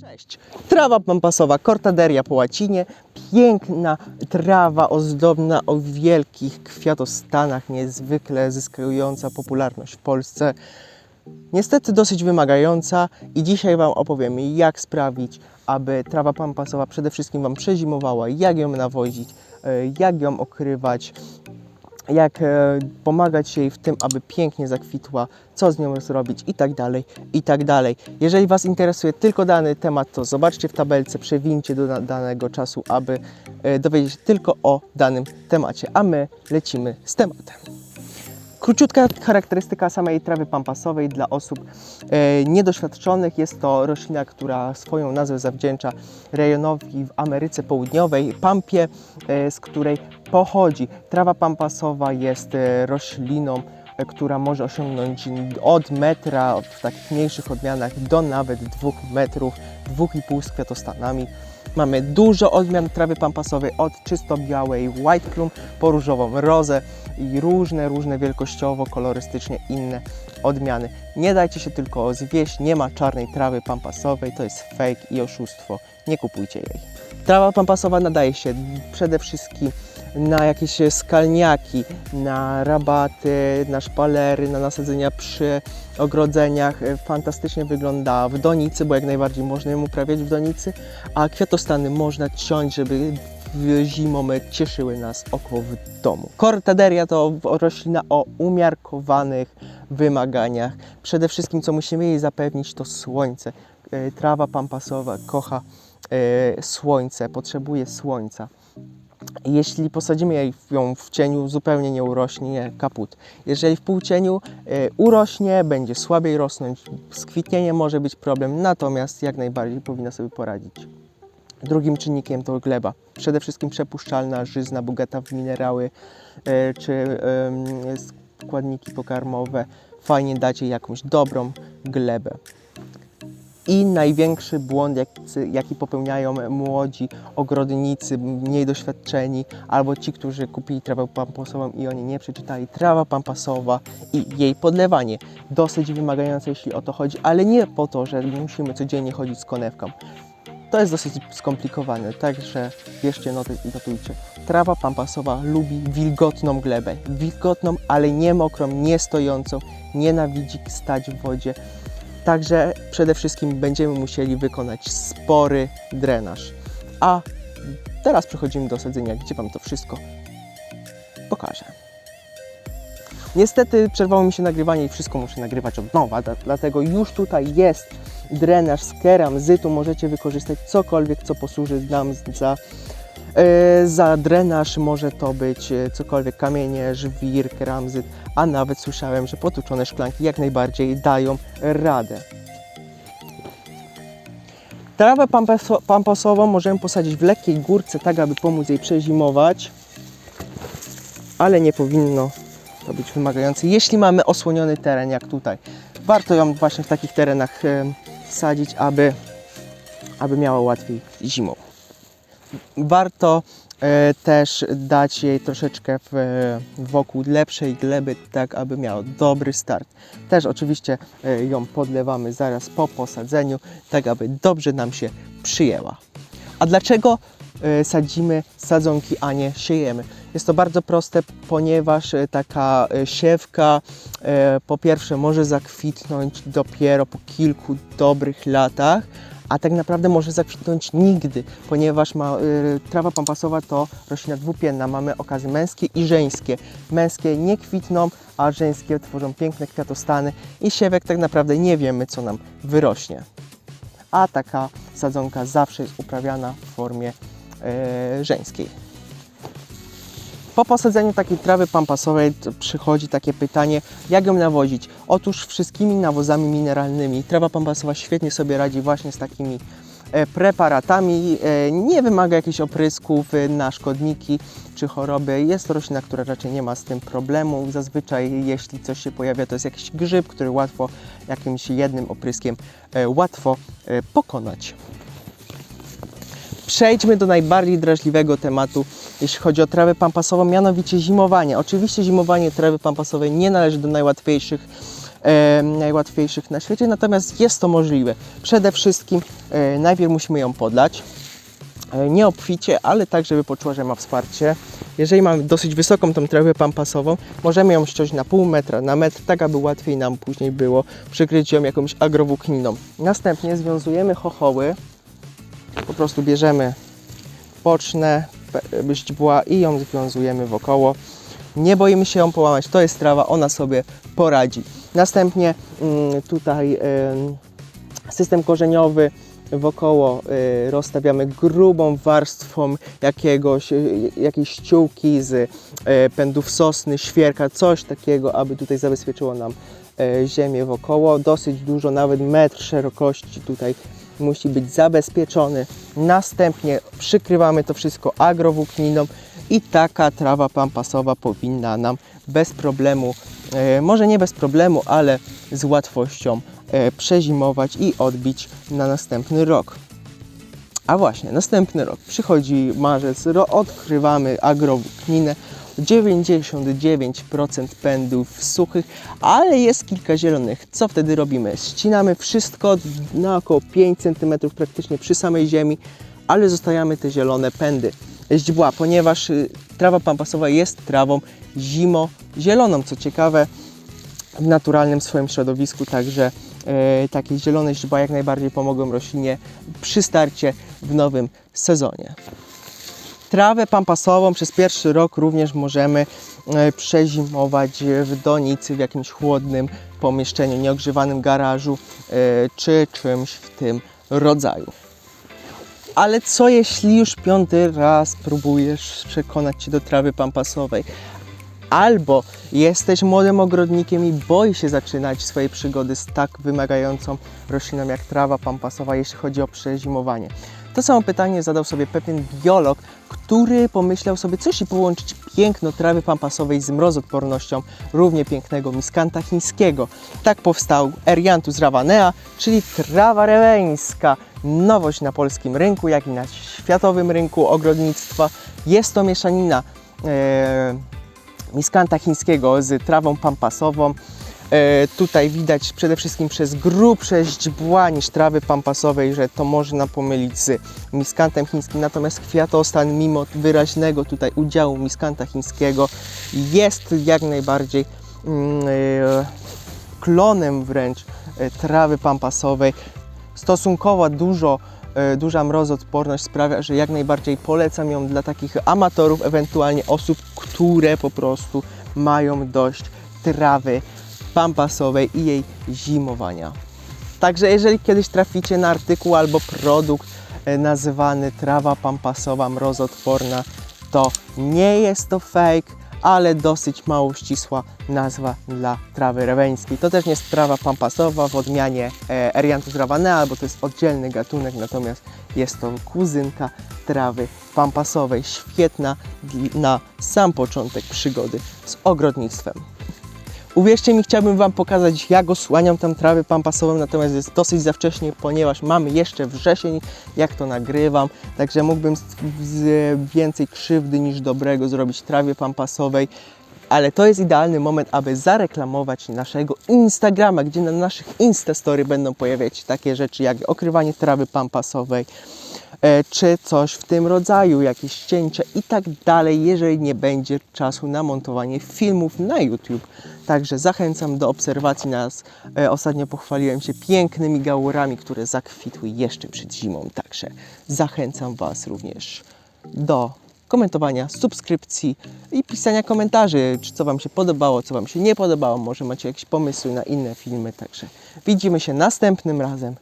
Cześć. Trawa pampasowa, cortaderia po łacinie. Piękna trawa ozdobna o wielkich kwiatostanach, niezwykle zyskująca popularność w Polsce. Niestety dosyć wymagająca i dzisiaj Wam opowiem, jak sprawić, aby trawa pampasowa przede wszystkim Wam przezimowała, jak ją nawozić, e, jak ją okrywać, jak e, pomagać jej w tym, aby pięknie zakwitła, co z nią zrobić i tak dalej, i tak dalej. Jeżeli Was interesuje tylko dany temat, to zobaczcie w tabelce, przewincie do danego czasu, aby e, dowiedzieć się tylko o danym temacie, a my lecimy z tematem. Króciutka charakterystyka samej trawy pampasowej dla osób e, niedoświadczonych. Jest to roślina, która swoją nazwę zawdzięcza rejonowi w Ameryce Południowej, pampie, e, z której pochodzi. Trawa pampasowa jest e, rośliną, która może osiągnąć od metra w takich mniejszych odmianach do nawet dwóch metrów, dwóch i pół z kwiatostanami. Mamy dużo odmian trawy pampasowej, od czysto białej white plum po różową rozę i różne, różne wielkościowo, kolorystycznie inne odmiany. Nie dajcie się tylko zwieść, nie ma czarnej trawy pampasowej, to jest fake i oszustwo. Nie kupujcie jej. Trawa pampasowa nadaje się przede wszystkim na jakieś skalniaki, na rabaty, na szpalery, na nasadzenia przy ogrodzeniach. E, Fantastycznie wygląda w donicy, bo jak najbardziej można ją uprawiać w donicy, a kwiatostany można ciąć, żeby zimą cieszyły nas oko w domu. Cortaderia to roślina o umiarkowanych wymaganiach. Przede wszystkim co musimy jej zapewnić to słońce. E, Trawa pampasowa kocha e, słońce, potrzebuje słońca. Jeśli posadzimy ją w cieniu, zupełnie nie urośnie, kaput. Jeżeli w półcieniu e, urośnie, będzie słabiej rosnąć, z kwitnieniem może być problem, natomiast jak najbardziej powinna sobie poradzić. Drugim czynnikiem to gleba. Przede wszystkim przepuszczalna, żyzna, bogata w minerały e, czy składniki pokarmowe. Fajnie dać jej jakąś dobrą glebę. I największy błąd, jaki, popełniają młodzi ogrodnicy, mniej doświadczeni, albo ci, którzy kupili trawę pampasową i oni nie przeczytali, trawa pampasowa i jej podlewanie. Dosyć wymagające, jeśli o to chodzi, ale nie po to, że musimy codziennie chodzić z konewką. To jest dosyć skomplikowane, także bierzcie noty i notujcie. Trawa pampasowa lubi wilgotną glebę. Wilgotną, ale nie mokrą, nie stojącą. Nienawidzi stać w wodzie. Także przede wszystkim będziemy musieli wykonać spory drenaż. A teraz przechodzimy do sadzenia, gdzie Wam to wszystko pokażę. Niestety przerwało mi się nagrywanie i wszystko muszę nagrywać od nowa, dla- dlatego już tutaj jest drenaż z keramzytu. Możecie wykorzystać cokolwiek, co posłuży nam za, za drenaż. Może to być e, cokolwiek, kamienie, żwir, keramzyt, a nawet słyszałem, że potłuczone szklanki jak najbardziej dają radę. Trawę pampaso- pampasową możemy posadzić w lekkiej górce, tak aby pomóc jej przezimować, ale nie powinno to być wymagające. Jeśli mamy osłoniony teren, jak tutaj, warto ją właśnie w takich terenach e, sadzić, aby, aby miała łatwiej zimą. Warto e, też dać jej troszeczkę w, wokół lepszej gleby, tak aby miała dobry start. Też oczywiście e, ją podlewamy zaraz po posadzeniu, tak aby dobrze nam się przyjęła. A dlaczego e, sadzimy sadzonki, a nie siejemy? Jest to bardzo proste, ponieważ taka siewka po pierwsze może zakwitnąć dopiero po kilku dobrych latach, a tak naprawdę może zakwitnąć nigdy, ponieważ ma, y, trawa pampasowa to roślina dwupienna. Mamy okazy męskie i żeńskie. Męskie nie kwitną, a żeńskie tworzą piękne kwiatostany i siewek tak naprawdę nie wiemy, co nam wyrośnie. A taka sadzonka zawsze jest uprawiana w formie e, żeńskiej. Po posadzeniu takiej trawy pampasowej przychodzi takie pytanie, jak ją nawozić? Otóż wszystkimi nawozami mineralnymi. Trawa pampasowa świetnie sobie radzi właśnie z takimi e, preparatami. E, Nie wymaga jakichś oprysków e, na szkodniki czy choroby. Jest to roślina, która raczej nie ma z tym problemu. Zazwyczaj jeśli coś się pojawia, to jest jakiś grzyb, który łatwo jakimś jednym opryskiem łatwo pokonać. Przejdźmy do najbardziej drażliwego tematu, jeśli chodzi o trawę pampasową, mianowicie zimowanie. Oczywiście zimowanie trawy pampasowej nie należy do najłatwiejszych e, najłatwiejszych na świecie, natomiast jest to możliwe. Przede wszystkim e, najpierw musimy ją podlać, e, nie obficie, ale tak, żeby poczuła, że ma wsparcie. Jeżeli mamy dosyć wysoką tą trawę pampasową, możemy ją ściąć na pół metra, na metr, tak aby łatwiej nam później było przykryć ją jakąś agrowłókniną. Następnie związujemy chochoły, po prostu bierzemy boczne pe- źdźbła i ją związujemy wokoło. Nie boimy się ją połamać, to jest trawa, ona sobie poradzi. Następnie mm, tutaj em, system korzeniowy wokoło y, rozstawiamy grubą warstwą jakiegoś, y, jakiejś ściółki z y, pędów sosny, świerka, coś takiego, aby tutaj zabezpieczyło nam y, ziemię wokoło. Dosyć dużo, nawet metr szerokości tutaj musi być zabezpieczony. Następnie przykrywamy to wszystko agrowłókniną i taka trawa pampasowa powinna nam bez problemu, e, może nie bez problemu, ale z łatwością e, przezimować i odbić na następny rok. A właśnie, następny rok. Przychodzi marzec, odkrywamy agrowłókninę. 99% pędów suchych, ale jest kilka zielonych. Co wtedy robimy? Ścinamy wszystko na około 5 cm praktycznie przy samej ziemi, ale zostawiamy te zielone pędy. Źdźbła, ponieważ y, trawa pampasowa jest trawą zimo-zieloną, co ciekawe w naturalnym swoim środowisku, także e, takie zielone źdźbła jak najbardziej pomogą roślinie przy starcie w nowym sezonie. Trawę pampasową przez pierwszy rok również możemy e, przezimować w donicy, w jakimś chłodnym pomieszczeniu, nieogrzewanym garażu e, czy czymś w tym rodzaju. Ale co jeśli już piąty raz próbujesz przekonać się do trawy pampasowej? Albo jesteś młodym ogrodnikiem i boisz się zaczynać swoje przygody z tak wymagającą rośliną jak trawa pampasowa, jeśli chodzi o przezimowanie. To samo pytanie zadał sobie pewien biolog, który pomyślał sobie, co jeśli połączyć piękno trawy pampasowej z mrozodpornością równie pięknego miskanta chińskiego. Tak powstał Erianthus ravanea, czyli trawa reweńska. Nowość na polskim rynku, jak i na światowym rynku ogrodnictwa. Jest to mieszanina e, miskanta chińskiego z trawą pampasową. E, tutaj widać przede wszystkim przez grubsze źdźbła niż trawy pampasowej, że to można pomylić z miskantem chińskim. Natomiast kwiatostan, mimo wyraźnego tutaj udziału miskanta chińskiego, jest jak najbardziej mm, e, klonem wręcz e, trawy pampasowej. Stosunkowo dużo, duża mrozodporność sprawia, że jak najbardziej polecam ją dla takich amatorów, ewentualnie osób, które po prostu mają dość trawy pampasowej i jej zimowania. Także jeżeli kiedyś traficie na artykuł albo produkt e, nazywany trawa pampasowa mrozodporna, to nie jest to fake, ale dosyć mało ścisła nazwa dla trawy reweńskiej. To też nie jest trawa pampasowa w odmianie e, Erianthus ravanea, bo to jest oddzielny gatunek, natomiast jest to kuzynka trawy pampasowej, świetna na sam początek przygody z ogrodnictwem. Uwierzcie mi, chciałbym Wam pokazać, jak osłaniam tam trawę pampasową, natomiast jest dosyć za wcześnie, ponieważ mamy jeszcze wrzesień, jak to nagrywam, także mógłbym z, więcej krzywdy niż dobrego zrobić trawie pampasowej. Ale to jest idealny moment, aby zareklamować naszego Instagrama, gdzie na naszych Instastory będą pojawiać się takie rzeczy jak okrywanie trawy pampasowej, czy coś w tym rodzaju, jakieś cięcia i tak dalej, jeżeli nie będzie czasu na montowanie filmów na YouTube. Także zachęcam do obserwacji nas. E, Ostatnio pochwaliłem się pięknymi gałurami, które zakwitły jeszcze przed zimą. Także zachęcam Was również do komentowania, subskrypcji i pisania komentarzy, czy co Wam się podobało, co Wam się nie podobało. Może macie jakieś pomysły na inne filmy. Także widzimy się następnym razem.